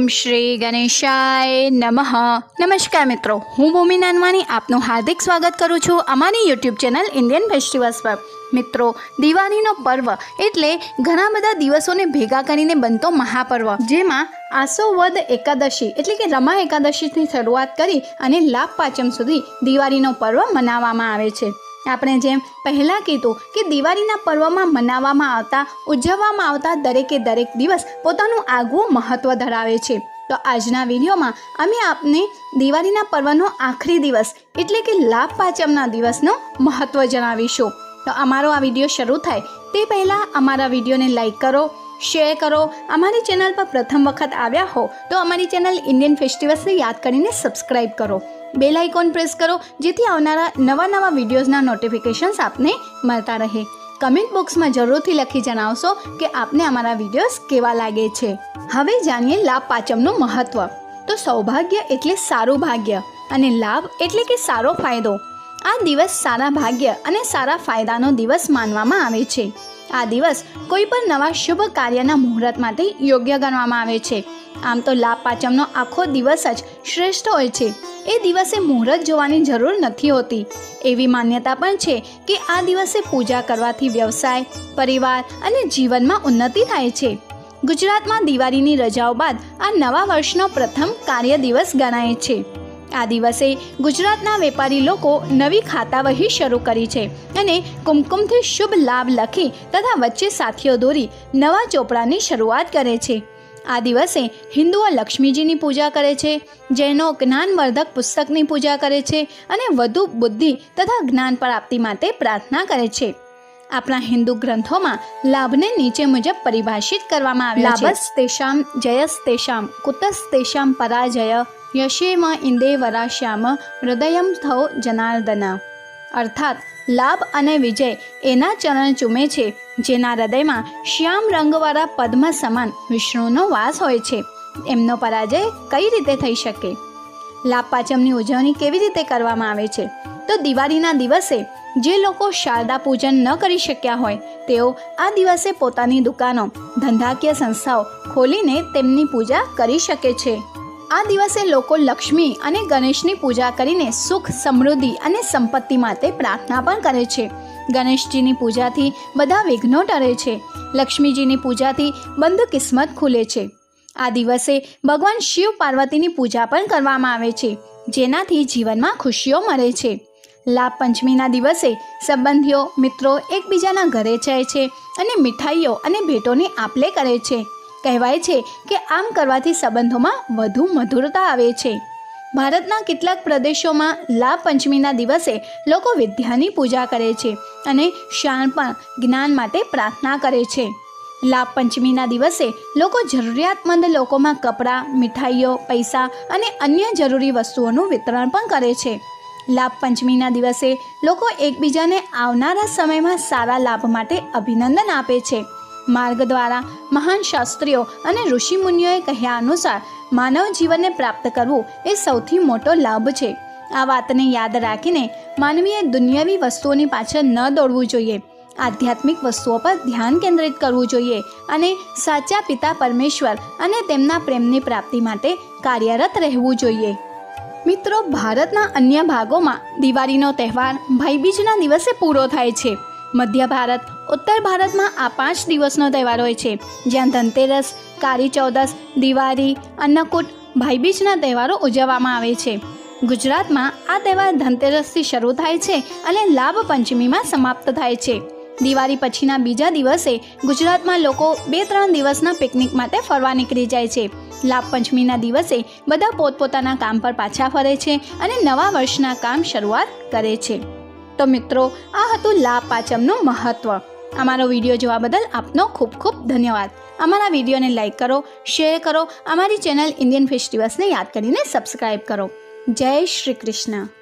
ઓમ શ્રી ગણેશાય નમઃ. નમસ્કાર મિત્રો, હું ભૂમિ નાનવાની આપનું હાર્દિક સ્વાગત કરું છું અમારી યુટ્યુબ ચેનલ ઇન્ડિયન ફેસ્ટિવલ્સ પર. મિત્રો, દિવાળીનો પર્વ એટલે ઘણા બધા દિવસોને ભેગા કરીને બનતો મહાપર્વ, જેમાં આસો વદ એકાદશી એટલે કે રમા એકાદશીથી શરૂઆત કરી અને લાભ પાંચમ સુધી દિવાળીનો પર્વ મનાવવામાં આવે છે. આપણે જેમ પહેલાં કીધું કે દિવાળીના પર્વમાં મનાવવામાં આવતા, ઉજવવામાં આવતા દરેકે દરેક દિવસ પોતાનું આગવું મહત્ત્વ ધરાવે છે. તો આજના વિડીયોમાં અમે આપને દિવાળીના પર્વનો આખરી દિવસ એટલે કે લાભ પાંચમના દિવસનું મહત્ત્વ જણાવીશું. તો અમારો આ વીડિયો શરૂ થાય તે પહેલાં અમારા વિડીયોને લાઇક કરો, શેર કરો, અમારી ચેનલ પર પ્રથમ વખત આવ્યા હો તો અમારી ચેનલ ઇન્ડિયન ફેસ્ટિવલ્સને યાદ કરીને સબસ્ક્રાઈબ કરો. બેલ આઇકોન પ્રેસ કરો, જેથી આવનારા નવા નવા વિડીયોઝના નોટિફિકેશન્સ આપને મળતા રહે. કમેન્ટ બોક્સમાં જરૂરથી લખી જણાવશો કે આપને અમારા વિડીયોઝ કેવા લાગે છે. હવે જાણીએ લાભ પાંચમનું મહત્ત્વ તો સૌભાગ્ય એટલે સારું ભાગ્ય, અને લાભ એટલે કે સારો ફાયદો. આ દિવસ સારા ભાગ્ય અને સારા ફાયદાનો દિવસ માનવામાં આવે છે. આ દિવસ કોઈ પણ નવા શુભ કાર્યના મુહૂર્ત માટે યોગ્ય ગણવામાં આવે છે. આમ તો લાભ પાંચમનો આખો દિવસ જ શ્રેષ્ઠ હોય છે. એ દિવસે મુહૂર્ત જોવાની જરૂર નથી હોતી. એવી માન્યતા પણ છે કે આ દિવસે પૂજા કરવાથી વ્યવસાય, પરિવાર અને જીવનમાં ઉન્નતિ થાય છે. ગુજરાતમાં દિવાળીની રજાઓ બાદ આ નવા વર્ષનો પ્રથમ કાર્ય દિવસ ગણાય છે. આ દિવસે ગુજરાતના વેપારી લોકો નવી ખાતાવહી શરૂ કરી છે અને કુમકુમથી શુભ લાભ લખી તથા વચ્ચે સાથીઓ દોરી નવા ચોપડાની શરૂઆત કરે છે. આ દિવસે હિન્દુઓ લક્ષ્મીજીની પૂજા કરે છે, જૈનો જ્ઞાનવર્ધક પુસ્તકની પૂજા કરે છે અને વધુ બુદ્ધિ તથા જ્ઞાન પ્રાપ્તિ માટે પ્રાર્થના કરે છે. આપણા હિન્દુ ગ્રંથોમાં લાભને નીચે મુજબ પરિભાષિત કરવામાં આવ્યા છે. લાભસ તેષામ જયસ તેશામ કુતસ તેશામ પરાજય યશેમ ઇન્દેવરાશ્યામ હૃદયમ થો જનાર્દન. અર્થાત લાભ અને વિજય એના ચરણ ચૂમે છે, જેના હૃદયમાં શ્યામ રંગવાળા પદ્મ સમાન વિષ્ણુનો વાસ હોય છે. એમનો પરાજય કઈ રીતે થઈ શકે? લાભ પાંચમની ઉજવણી કેવી રીતે કરવામાં આવે છે? તો દિવાળીના દિવસે જે લોકો શારદા પૂજન ન કરી શક્યા હોય, તેઓ આ દિવસે પોતાની દુકાનો, ધંધાકીય સંસ્થાઓ ખોલીને તેમની પૂજા કરી શકે છે. આ દિવસે લોકો લક્ષ્મી અને ગણેશની પૂજા કરીને સુખ, સમૃદ્ધિ અને સંપત્તિ માટે પ્રાર્થના પણ કરે છે. ગણેશજીની પૂજાથી બધા વિઘ્નો ટરે છે. લક્ષ્મીજીની પૂજાથી બંધ કિસ્મત ખુલે છે. આ દિવસે ભગવાન શિવ પાર્વતીની પૂજા પણ કરવામાં આવે છે, જેનાથી જીવનમાં ખુશીઓ મળે છે. લાભ પંચમીના દિવસે સંબંધીઓ, મિત્રો એકબીજાના ઘરે જાય છે અને મીઠાઈઓ અને ભેટોની આપલે કરે છે. કહેવાય છે કે આમ કરવાથી સંબંધોમાં વધુ મધુરતા આવે છે. ભારતના કેટલાક પ્રદેશોમાં લાભ પંચમીના દિવસે લોકો વિદ્યાની પૂજા કરે છે અને શાણપણ જ્ઞાન માટે પ્રાર્થના કરે છે. લાભ પંચમીના દિવસે લોકો જરૂરિયાતમંદ લોકોમાં કપડાં, મીઠાઈઓ, પૈસા અને અન્ય જરૂરી વસ્તુઓનું વિતરણ પણ કરે છે. લાભ પંચમીના દિવસે લોકો એકબીજાને આવનારા સમયમાં સારા લાભ માટે અભિનંદન આપે છે. માર્ગ દ્વારા મહાન શાસ્ત્રીઓ અને ઋષિમુનિઓએ કહ્યા અનુસાર માનવ જીવનને પ્રાપ્ત કરવું એ સૌથી મોટો લાભ છે. આ વાતને યાદ રાખીને માનવીએ દુનિયાવી વસ્તુઓની પાછળ ન દોડવું જોઈએ. આધ્યાત્મિક વસ્તુઓ પર ધ્યાન કેન્દ્રિત કરવું જોઈએ અને સાચા પિતા પરમેશ્વર અને તેમના પ્રેમની પ્રાપ્તિ માટે કાર્યરત રહેવું જોઈએ. મિત્રો, ભારતના અન્ય ભાગોમાં દિવાળીનો તહેવાર ભાઈબીજના દિવસે પૂરો થાય છે. મધ્ય ભારત, ઉત્તર ભારતમાં આ પાંચ દિવસનો તહેવાર હોય છે, જ્યાં ધનતેરસ, કાળી ચૌદસ, દિવાળી, અન્નકૂટ, ભાઈબીજના તહેવારો ઉજવવામાં આવે છે. ગુજરાતમાં આ તહેવાર ધનતેરસથી શરૂ થાય છે અને લાભ પંચમીમાં સમાપ્ત થાય છે. દિવાળી પછીના બીજા દિવસે ગુજરાતમાં લોકો બે ત્રણ દિવસના પિકનિક માટે ફરવા નીકળી જાય છે. લાભ પંચમીના દિવસે બધા પોતપોતાના કામ પર પાછા ફરે છે અને નવા વર્ષના કામ શરૂઆત કરે છે. તો મિત્રો, આ હતું લાભ પાંચમનું મહત્ત્વ અમારો વીડિયો જોવા બદલ આપનો ખૂબ ખૂબ ધન્યવાદ. અમારા વિડીયોને લાઇક કરો, શેર કરો, અમારી ચેનલ ઇન્ડિયન ફેસ્ટિવલ્સને યાદ કરીને સબસ્ક્રાઈબ કરો. જય શ્રી કૃષ્ણ.